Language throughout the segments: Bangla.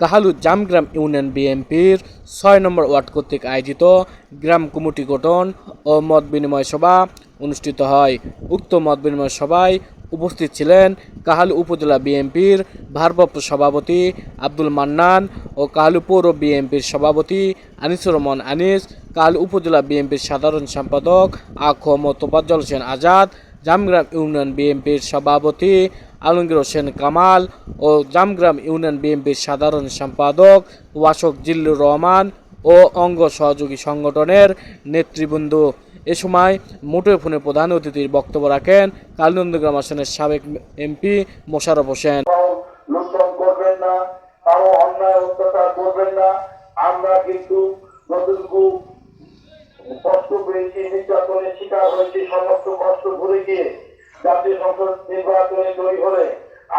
কাহালু জামগ্রাম ইউনিয়ন বিএনপির ছয় নম্বর ওয়ার্ড কর্তৃক আয়োজিত গ্রাম কমিটি গঠন ও মত বিনিময় সভা অনুষ্ঠিত হয়। উক্ত মত বিনিময় সভায় উপস্থিত ছিলেন কাহালু উপজেলা বিএনপির ভারপ্রাপ্ত সভাপতি আব্দুল মান্নান ও কাহালু পৌর বিএনপির সভাপতি আনিসুর রহমান আনিস কাহালু উপজেলা বিএনপির সাধারণ সম্পাদক আখ মোতবাজ্জল হোসেন আজাদ জামগ্রাম ইউনিয়ন বিএনপির সভাপতি আলমগীর হোসেন কামাল ও জামগ্রাম ইউনিয়ন বিএনপির সাধারণ সম্পাদক ওয়াসক জিল্লুর রহমান ও অঙ্গ সহযোগী সংগঠনের নেতৃবৃন্দ এ সময় মুঠোফোনে প্রধান অতিথির বক্তব্য রাখেন কালনন্দগ্রাম আসনের সাবেক এমপি মোশারফ হোসেন। আমরা কিন্তু পেয়েছি নির্যাতনের শিকার হয়েছি, সমস্ত কষ্ট ভুলে গিয়ে জাতীয় সংসদ নির্বাচনে জয়ী হলে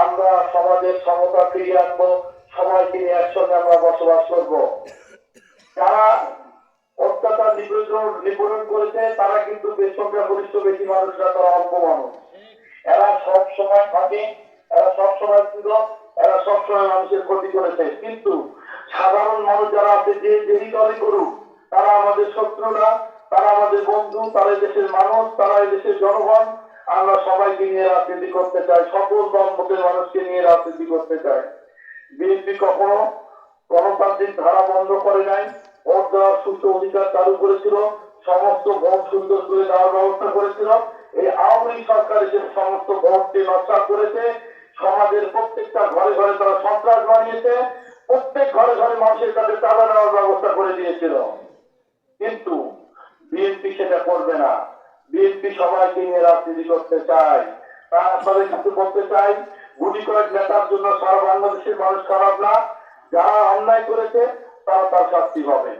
আমরা সমাজের সমতা ফিরিয়ে আনব, সবাইকে নিয়ে একসঙ্গে আমরা বসবাস করব। যারা অত্যাচার নিপীড়ন নিপীড়ন করেছে, তারা কিন্তু বেসংখ্যা গরিষ্ঠ বেশি মানুষরা তারা অল্প মানুষ। এরা সব সময় থাকে এরা সব সময় ছিল এরা সব সময় মানুষের ক্ষতি করেছে। কিন্তু সাধারণ মানুষ যারা আছে, যে যেই দলে করুক, তারা আমাদের শত্রু না তারা আমাদের বন্ধু তারা দেশের মানুষ তারা দেশের জনগণ। আমরা সবাইকে নিয়ে রাজনীতি করতে চাই, সকল দল মতের মানুষকে নিয়ে রাজনীতি করতে চাই। বিএনপি কখনো গণতান্ত্রিক ধারা বন্ধ করে নাই, ভোট দেওয়ার সুস্থ অধিকার চালু করেছিল, সমস্ত ভোট সুন্দর করে দেওয়ার ব্যবস্থা করেছিল। এই আওয়ামী সরকার এসে সমস্ত ভোটকে নষ্ট করেছে। সমাজের প্রত্যেকটা ঘরে ঘরে তারা সন্ত্রাস বানিয়েছে, প্রত্যেক ঘরে ঘরে মানুষের কাছে চাঁদা দেওয়ার ব্যবস্থা করে দিয়েছিল। কিন্তু বিএনপি সেটা করবে না। বিএনপি সবাইকে নিয়ে রাজনীতি করতে চায়। তারা আপনাদের কিছু বলতে চাই গুলি কয়েক নেতার জন্য সারা বাংলাদেশের মানুষ খারাপ না। যারা অন্যায় করেছে, তারা তার শাস্তি পাবে।